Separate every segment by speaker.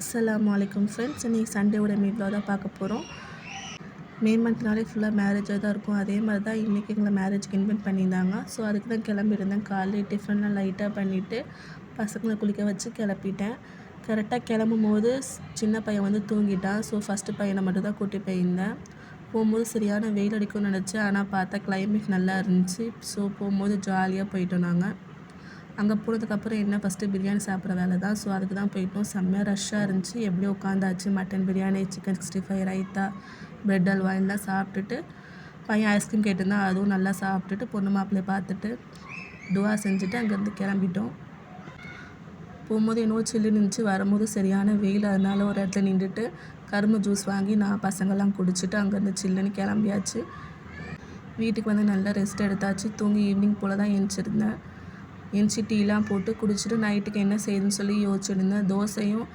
Speaker 1: அஸ்லாம் வலைக்கம் ஃப்ரெண்ட்ஸ் இன்றைக்கி சண்டேவோட மீட்டில் தான் பார்க்க போகிறோம் மே மந்த்னாலே ஃபுல்லாக மேரேஜாக தான் இருக்கும். அதே மாதிரி தான் இன்றைக்கி எங்களை மேரேஜ்க்கு இன்வைட் பண்ணியிருந்தாங்க. ஸோ அதுக்கு தான் கிளம்பியிருந்தேன். காலையில் டிஃபன்லாம் லைட்டாக பண்ணிவிட்டு பசங்களை குளிக்க வச்சு கிளப்பிட்டேன். கரெக்டாக கிளம்பும் போது சின்ன பையன் வந்து தூங்கிட்டான். ஸோ ஃபஸ்ட்டு பையனை மட்டும் தான் கூட்டி போயிருந்தேன். போகும்போது சரியான வெயில் அடிக்கும்னு நினச்சேன். ஆனால் பார்த்தா கிளைமேட் நல்லா இருந்துச்சு. ஸோ போகும்போது ஜாலியாக போயிட்டோம் நாங்கள் அங்கே போனதுக்கப்புறம் என்ன ஃபஸ்ட்டு பிரியாணி சாப்பிட்ற வேலை தான்? ஸோ அதுக்கு தான் போயிட்டோம். செம்மையாக ரஷ்ஷாக இருந்துச்சு. எப்படியோ உட்காந்தாச்சு mutton biryani chicken sixty five raita bread halwa எல்லாம் சாப்பிட்டுட்டு பையன் ஐஸ்கிரீம் கேட்டிருந்தான். அதுவும் நல்லா சாப்பிட்டுட்டு பொண்ணு மாப்பிள்ளையை பார்த்துட்டு துவா செஞ்சுட்டு அங்கேருந்து கிளம்பிட்டோம். போகும்போது என்னவோ சில்லு இருந்துச்சு. வரும்போது சரியான வெயில். அதனால ஒரு இடத்துல நின்றுட்டு கரும்பு ஜூஸ் வாங்கி நான் பசங்கள்லாம் குடிச்சிட்டு அங்கேருந்து சில்லுன்னு கிளம்பியாச்சு. வீட்டுக்கு வந்து நல்லா ரெஸ்ட் எடுத்தாச்சு. தூங்கி ஈவினிங் போல் தான் எழுந்திருந்தேன் இஞ்சி டீலாம் போட்டு குடிச்சிட்டு நைட்டுக்கு என்ன செய்யுதுன்னு சொல்லி யோசிச்சுருந்தேன். தோசையும்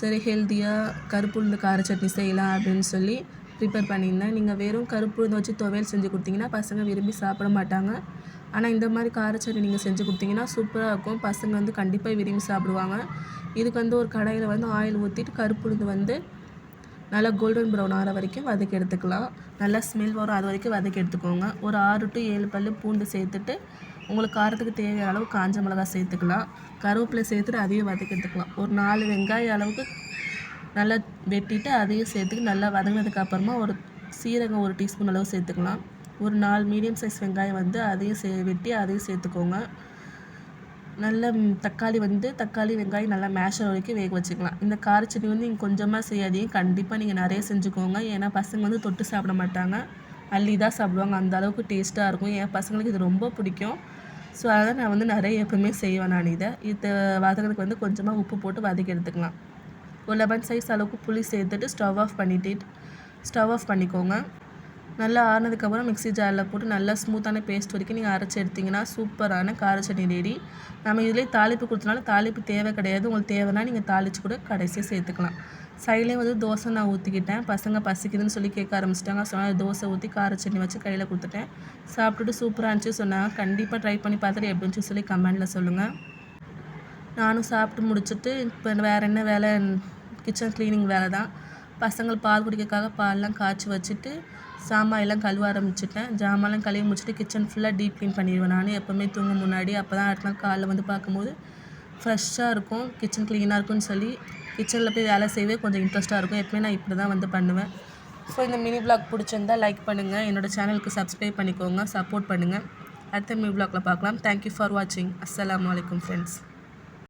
Speaker 1: சரி ஹெல்த்தியாக கருப்பு உளுந்து கார சட்னி செய்யலாம் அப்படின்னு சொல்லி ப்ரிப்பேர் பண்ணியிருந்தேன். நீங்கள் வெறும் கருப்பு உளுந்து வச்சு துவையல் செஞ்சு கொடுத்தீங்கன்னா பசங்க விரும்பி சாப்பிட மாட்டாங்க. ஆனால் இந்த மாதிரி கார சட்னி நீங்கள் செஞ்சு கொடுத்தீங்கன்னா சூப்பராக இருக்கும். பசங்க வந்து கண்டிப்பாக விரும்பி சாப்பிடுவாங்க. இதுக்கு வந்து ஒரு கடையில் வந்து ஆயில் ஊற்றிட்டு கருப்பு உளுந்து வந்து நல்லா கோல்டன் ப்ரௌன் ஆகிற வரைக்கும் வதக்கி எடுத்துக்கலாம். நல்லா ஸ்மெல் வரும் அது வரைக்கும் வதக்கி எடுத்துக்கோங்க. ஒரு ஆறு டு ஏழு பல் பூண்டு சேர்த்துட்டு உங்களுக்கு காரத்துக்கு தேவையான அளவு காஞ்ச மிளகாய் சேர்த்துக்கலாம். கருவேப்பிலை சேர்த்துட்டு அதையும் வதக்கி எடுத்துக்கலாம். ஒரு நாலு வெங்காயம் அளவுக்கு நல்லா வெட்டிட்டு அதையும் சேர்த்துட்டு நல்லா வதங்கினதுக்கு அப்புறமா ஒரு சீரகம் ஒரு டீஸ்பூன் அளவு சேர்த்துக்கலாம். ஒரு நாலு மீடியம் சைஸ் வெங்காயம் வந்து அதையும் சே வெட்டி அதையும் சேர்த்துக்கோங்க. நல்ல தக்காளி வந்து தக்காளி வெங்காயம் நல்லா மேஷர் வரைக்கும் வேக வச்சுக்கலாம். இந்த கார சட்னி வந்து நீங்கள் கொஞ்சமாக செய்யாதீங்க. கண்டிப்பாக நீங்கள் நிறைய செஞ்சுக்கோங்க. ஏன்னா பசங்க வந்து தொட்டு சாப்பிட மாட்டாங்க. அள்ளி தான் சாப்பிடுவாங்க. அந்த அளவுக்கு டேஸ்ட்டாக இருக்கும். என் பசங்களுக்கு இது ரொம்ப பிடிக்கும். ஸோ அதனால் நான் வந்து நிறைய எப்பவுமே செய்வேன் நான் இதை. இதை வதக்கிறதுக்கு வந்து கொஞ்சமாக உப்பு போட்டு வதக்கி எடுத்துக்கலாம். ஒரு லெமன் சைஸ் அளவுக்கு புளி சேர்த்துட்டு ஸ்டவ் ஆஃப் பண்ணிட்டு ஸ்டவ் ஆஃப் பண்ணிக்கோங்க. நல்லா ஆறுனதுக்கப்புறம் மிக்ஸி ஜாரில் போட்டு நல்லா ஸ்மூத்தான பேஸ்ட் வரைக்கும் நீங்கள் அரைச்சி எடுத்தீங்கன்னா சூப்பரான கார சட்னி ரெடி. நம்ம இதிலே தாளிப்பு கொடுத்தனால தாளிப்பு தேவை கிடையாது. உங்களுக்கு தேவைன்னா நீங்கள் தாளித்து கூட கடைசியாக சேர்த்துக்கலாம். சைட்லேயும் வந்து தோசை நான் ஊற்றிக்கிட்டேன் பசங்க பசிக்குதுன்னு சொல்லி கேட்க ஆரம்பிச்சிட்டாங்க. சொன்னால் தோசை ஊற்றி கார சட்னி வச்சு கையில் கொடுத்துட்டேன். சாப்பிட்டுட்டு சூப்பராக இருந்துச்சு சொன்னாங்க. கண்டிப்பாக ட்ரை பண்ணி பார்த்துட்டு எப்படின்னு சொல்லி கமெண்டில் சொல்லுங்கள் நானும் சாப்பிட்டு முடிச்சுட்டு இப்போ வேறு என்ன வேலை? கிச்சன் க்ளீனிங் வேலை தான் பசங்கள் பால் குடிக்கிறதுக்காக பால்லாம் காய்ச்சி வச்சுட்டு சாமான் எல்லாம் கழுவ ஆரம்பிச்சிட்டேன். ஜாமான்லாம் கழுவி முடிச்சுட்டு கிச்சன் ஃபுல்லாக டீப் க்ளீன் பண்ணிடுவேன். நான் எப்போவுமே தூங்க முன்னாடி அப்போ தான் அடுத்த நாள் காலைல வந்து பார்க்கும்போது ஃப்ரெஷ்ஷாக இருக்கும் கிச்சன் க்ளீனாக இருக்கும்னு சொல்லி கிச்சனில் போய் வேலை செய்யவே கொஞ்சம் இன்ட்ரெஸ்ட்டாக இருக்கும். எப்பவுமே நான் இப்படி தான் வந்து பண்ணுவேன். ஸோ இந்த மினி vlog பிடிச்சிருந்தா லைக் பண்ணுங்கள் என்னோடய சேனலுக்கு சப்ஸ்கிரைப் பண்ணிக்கோங்க. சப்போர்ட் பண்ணுங்கள் அடுத்த மினி பிளாக்ல பார்க்கலாம். தேங்க்யூ ஃபார் வாட்சிங் அஸ்லாம் வலைக்கம் ஃப்ரெண்ட்ஸ்